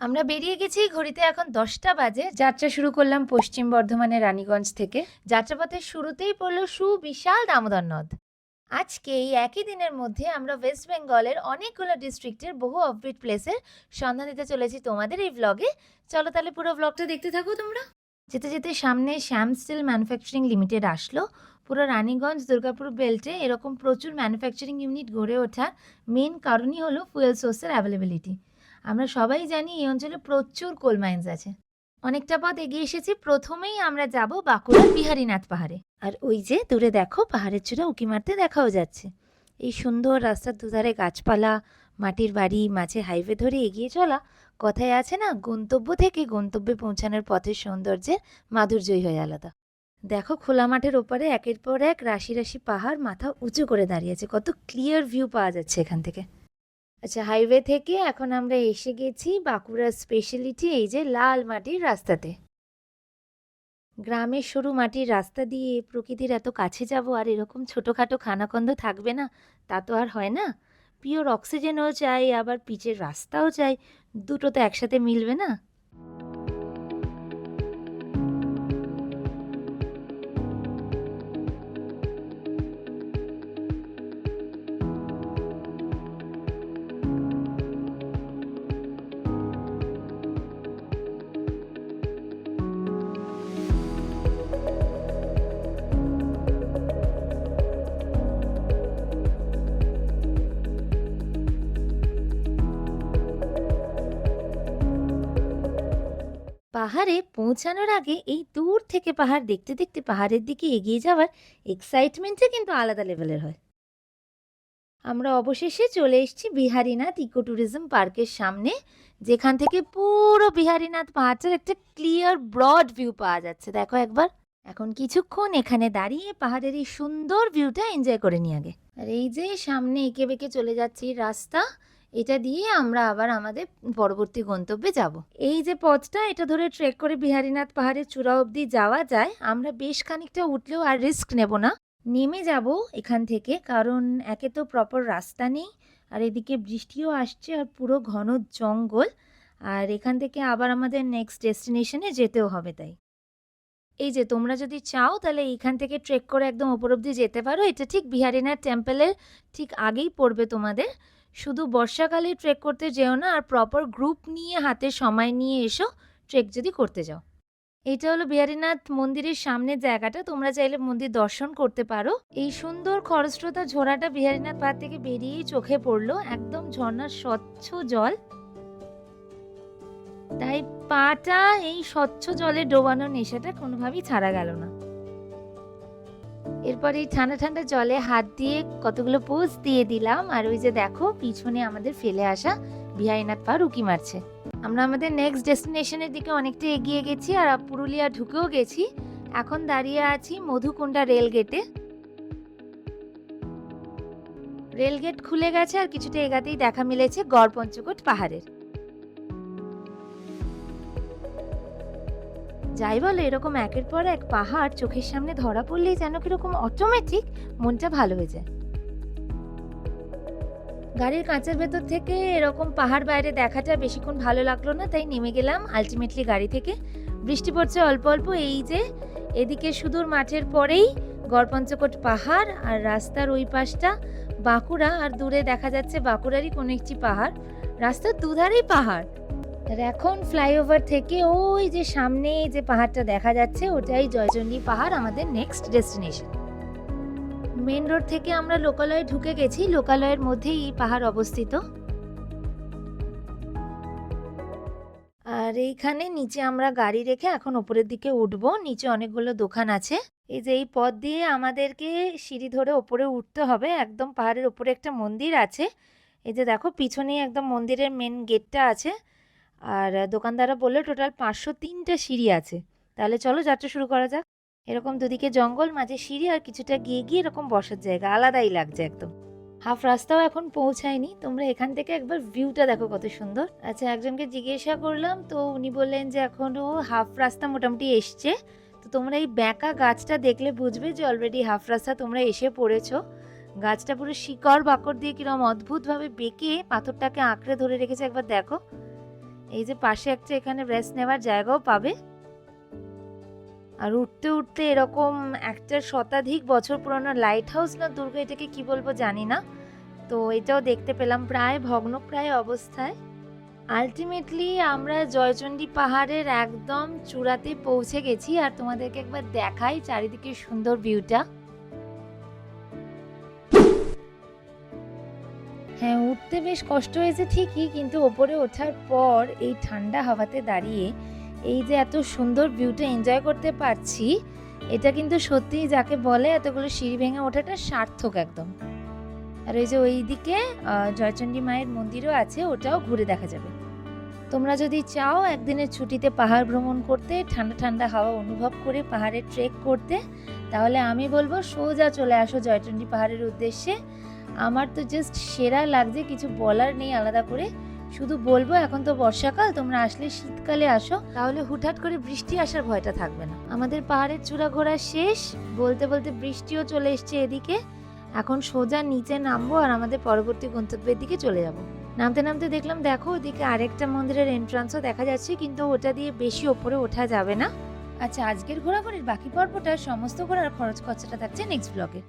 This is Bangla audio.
আমরা বেরিয়ে গেছি ঘড়িতে এখন দশটা বাজে। যাত্রা শুরু করলাম পশ্চিম বর্ধমানের রানীগঞ্জ থেকে। যাত্রাপথের শুরুতেই পড়ল সুবিশাল দামোদর নদ আজকে এই একই দিনের মধ্যে আমরা ওয়েস্ট বেঙ্গলের অনেকগুলো ডিস্ট্রিক্টের বহু অফবিট প্লেসের সন্ধান দিতে চলেছি তোমাদের এই ব্লগে চলো তাহলে পুরো ব্লগটা দেখতে থাকো তোমরা। যেতে যেতে সামনে শ্যাম স্টিল ম্যানুফ্যাকচারিং লিমিটেড আসলো। পুরো রানীগঞ্জ, দুর্গাপুর বেল্টে এরকম প্রচুর ম্যানুফ্যাকচারিং ইউনিট গড়ে ওঠার মেন কারণই হলো ফুয়েল সোর্সের অ্যাভেলেবিলিটি আমরা সবাই জানি এই অঞ্চলে প্রচুর কোল মাইন্স আছে। অনেকটা পথ এগিয়ে এসেছি, প্রথমেই আমরা যাব বাঁকুড়ার বিহারীনাথ পাহাড়ে। আর ওই যে দূরে দেখো, পাহাড়ের চূড়া উঁকি মারতে দেখাও যাচ্ছে। এই সুন্দর রাস্তার দুধারে গাছপালা, মাটির বাড়ি, মাঝে হাইওয়ে ধরে এগিয়ে চলা, কথায় আছে না, গন্তব্য থেকে গন্তব্যে পৌঁছানোর পথের সৌন্দর্যের মাধুর্যই হয় আলাদা। দেখো খোলা মাঠের ওপারে একের পর এক রাশি রাশি পাহাড় মাথা উঁচু করে দাঁড়িয়েছে কত ক্লিয়ার ভিউ পাওয়া যাচ্ছে এখান থেকে। আচ্ছা হাইওয়ে থেকে এখন আমরা এসে গেছি বাঁকুড়ার স্পেশালিটি এই যে লাল মাটির রাস্তাতে। গ্রামের সরু মাটির রাস্তা দিয়ে প্রকৃতির এত কাছে যাব আর এরকম ছোটোখাটো খানাকন্দ থাকবে না, তা তো আর হয় না। পিওর অক্সিজেনও চাই, আবার পিচের রাস্তাও চাই, দুটো তো একসাথে মিলবে না। পাহাড়ে পৌঁছানোর আগে এই দূর থেকে পাহাড় দেখতে দেখতে পাহাড়ের দিকে এগিয়ে যাওয়ার এক্সাইটমেন্টটা কিন্তু আলাদা লেভেলের হয়। আমরা অবশেষে চলে এসেছি বিহারীনাথ ইকো ট্যুরিজম পার্কের সামনে, যেখান থেকে পুরো বিহারীনাথ পাহাড়টার একটা ক্লিয়ার ব্রড ভিউ পাওয়া যাচ্ছে। দেখো একবার। এখন কিছুক্ষণ এখানে দাঁড়িয়ে পাহাড়ের এই সুন্দর ভিউটা এনজয় করে নিয়ে আগে। আর এই যে সামনে এঁকে বেঁকে চলে যাচ্ছি রাস্তা এটা দিয়ে আমরা আবার আমাদের পরবর্তী গন্তব্যে যাব। এই যে পথটা, এটা ধরে ট্রেক করে বিহারীনাথ পাহাড়ের চূড়া অবধি যাওয়া যায়। আমরা বেশ খানিকটা উঠলেও আর রিস্ক নেব না। নেমে যাব এখান থেকে, কারণ একে তো প্রপার রাস্তা নেই, আর এদিকে বৃষ্টিও আসছে আর পুরো ঘন জঙ্গল। আর এখান থেকে আবার আমাদের নেক্সট ডেস্টিনেশনে যেতেও হবে তাই। এই যে তোমরা যদি চাও, তাহলে এইখান থেকে ট্রেক করে একদম ওপর অব্দি যেতে পারো। এটা ঠিক বিহারীনাথ টেম্পলের ঠিক আগেই পড়বে তোমাদের। শুধু বর্ষাকালে ট্রেক করতে যেও না, আর প্রপার গ্রুপ নিয়ে, হাতে সময় নিয়ে এসো ট্রেক যদি করতে যাও। এটা হলো বিহারীনাথ মন্দিরের সামনের জায়গাটা, তোমরা চাইলে মন্দির দর্শন করতে পারো। এই সুন্দর খরস্রোতা ঝোড়াটা বিহারীনাথ পাহাড় থেকে বেরিয়েই চোখে পড়ল, একদম ঝর্ণার স্বচ্ছ জল। তাই পাটা এই স্বচ্ছ জলে ডোবানোর নেশাটা কোনোভাবেই ছাড়া গেল না। এরপর এই ঠান্ডা ঠান্ডা জলে হাত দিয়ে কতগুলো পোজ দিয়ে দিলাম। আর ওই যে দেখো, পিছনে আমাদের ফেলে আসা বিহারীনাথ পা উকি মারছে। আমরা আমাদের নেক্সট ডেস্টিনেশনের দিকে অনেকটা এগিয়ে গেছি আর পুরুলিয়া ঢুকেও গেছি। এখন দাঁড়িয়ে আছি মধুকুণ্ডা রেল গেটে। রেল গেট খুলে গেছে আর কিছুটা এগাতেই দেখা মিলেছে গড় পঞ্চকোট পাহাড়ের। যাই বলো, এরকম একের পর এক পাহাড় চোখের সামনে ধরা পড়লেই যেন কীরকম অটোমেটিক মনটা ভালো হয়ে যায়। গাড়ির কাঁচের ভেতর থেকে এরকম পাহাড় বাইরে দেখাটা বেশিক্ষণ ভালো লাগল না, তাই নেমে গেলাম আলটিমেটলি গাড়ি থেকে। বৃষ্টি পড়ছে অল্প অল্প, এই যে এদিকে সুদূর মাঠের পরেই গড়পঞ্চকোট পাহাড় আর রাস্তার ওই পাশটা বাঁকুড়া, আর দূরে দেখা যাচ্ছে বাঁকুড়ারই কোনো একটি পাহাড়। রাস্তার দুধারেই পাহাড়। আর এখন ফ্লাইওভার থেকে ওই যে সামনে যে পাহাড়টা দেখা যাচ্ছে, ওটাই জয়চণ্ডী পাহাড়, আমাদের নেক্সট ডেস্টিনেশন মেন রোড থেকে আমরা লোকালয়ে ঢুকে গেছি, লোকালয়ের মধ্যেই এই পাহাড় অবস্থিত। আর এইখানে নিচে আমরা গাড়ি রেখে এখন ওপরের দিকে উঠবো, নিচে অনেকগুলো দোকান আছে। এই যে এই পথ দিয়ে আমাদেরকে সিঁড়ি ধরে ওপরে উঠতে হবে, একদম পাহাড়ের ওপরে একটা মন্দির আছে। এই যে দেখো, পিছনেই একদম মন্দিরের মেন গেটটা আছে। আর দোকানদাররা বলল টোটাল পাঁচশো তিনটা সিঁড়ি আছে। তাহলে চলো যাত্রা শুরু করা যাক। এরকম দুদিকে জঙ্গল, মাঝে সিঁড়ি আর কিছুটা গিয়ে গিয়ে এরকম বসার জায়গা। আলাদাই লাগছে একদম। হাফ রাস্তাও এখন পৌঁছায়নি। তোমরা এখান থেকে একবার ভিউটা দেখো কত সুন্দর। আচ্ছা একজনকে জিজ্ঞাসা করলাম, তো উনি বললেন যে এখনও হাফ রাস্তা মোটামুটি এসছে। তো তোমরা এই ব্যাঁকা গাছটা দেখলে বুঝবে যে অলরেডি হাফ রাস্তা তোমরা এসে পড়েছো। গাছটা পুরো শিকড় বাকড় দিয়ে কিরম অদ্ভুতভাবে বেঁকে পাথরটাকে আঁকড়ে ধরে রেখেছে, একবার দেখো। এই যে পাশে একটা এখানে রেস্ট নেওয়ার জায়গাও পাবে। আর উঠতে উঠতে এরকম একটা শতাধিক বছর পুরনো লাইট হাউস না দুর্গ, এটাকে কি বলব জানি না। তো এটাও দেখতে পেলাম, প্রায় ভগ্নপ্রায় অবস্থায়। আলটিমেটলি আমরা জয়চণ্ডী পাহাড়ের একদম চূড়াতে পৌঁছে গেছি, আর তোমাদেরকে একবার দেখাই চারিদিকে সুন্দর ভিউটা হ্যাঁ উঠতে বেশ কষ্ট হয়েছে ঠিকই কিন্তু ওপরে ওঠার পর এই ঠান্ডা হাওয়াতে দাঁড়িয়ে এই যে এত সুন্দর ভিউটা এনজয় করতে পারছি এটা কিন্তু সত্যিই যাকে বলে এতগুলো সিঁড়ি ভেঙে ওঠাটা সার্থক একদম। আর ওই যে ওইদিকে আহ, জয়চণ্ডী মায়ের মন্দিরও আছে ওটাও ঘুরে দেখা যাবে। তোমরা যদি চাও একদিনের ছুটিতে পাহাড় ভ্রমণ করতে ঠান্ডা ঠান্ডা হাওয়া অনুভব করে পাহাড়ে ট্রেক করতে তাহলে আমি বলব সোজা চলে আসো জয়চণ্ডী পাহাড়ের উদ্দেশ্যে। আমার তো জাস্ট সেরা লাগছে, কিছু বলার নেই আলাদা করে। শুধু বলব, এখন তো বর্ষাকাল, তোমরা আসলে শীতকালে আসো। তাহলে হুটহাট করে বৃষ্টি আসার ভয়টা থাকবে না। আমাদের পাহাড়ের চূড়া ঘোরা শেষ। বলতে বলতে বৃষ্টিও চলে এসছে এদিকে। এখন সোজা নিচে নামবো আর আমাদের পরবর্তী গন্তব্যের দিকে চলে যাব। নামতে নামতে দেখলাম, দেখো ওদিকে আরেকটা মন্দিরের এন্ট্রান্সও দেখা যাচ্ছে, কিন্তু ওটা দিয়ে বেশি ওপরে ওঠা যাবে না। আচ্ছা আজকের ঘোরাঘুরির বাকি পর্বটা সমস্ত ঘোরার খরচ খরচাটা থাকছে নেক্সট ব্লগে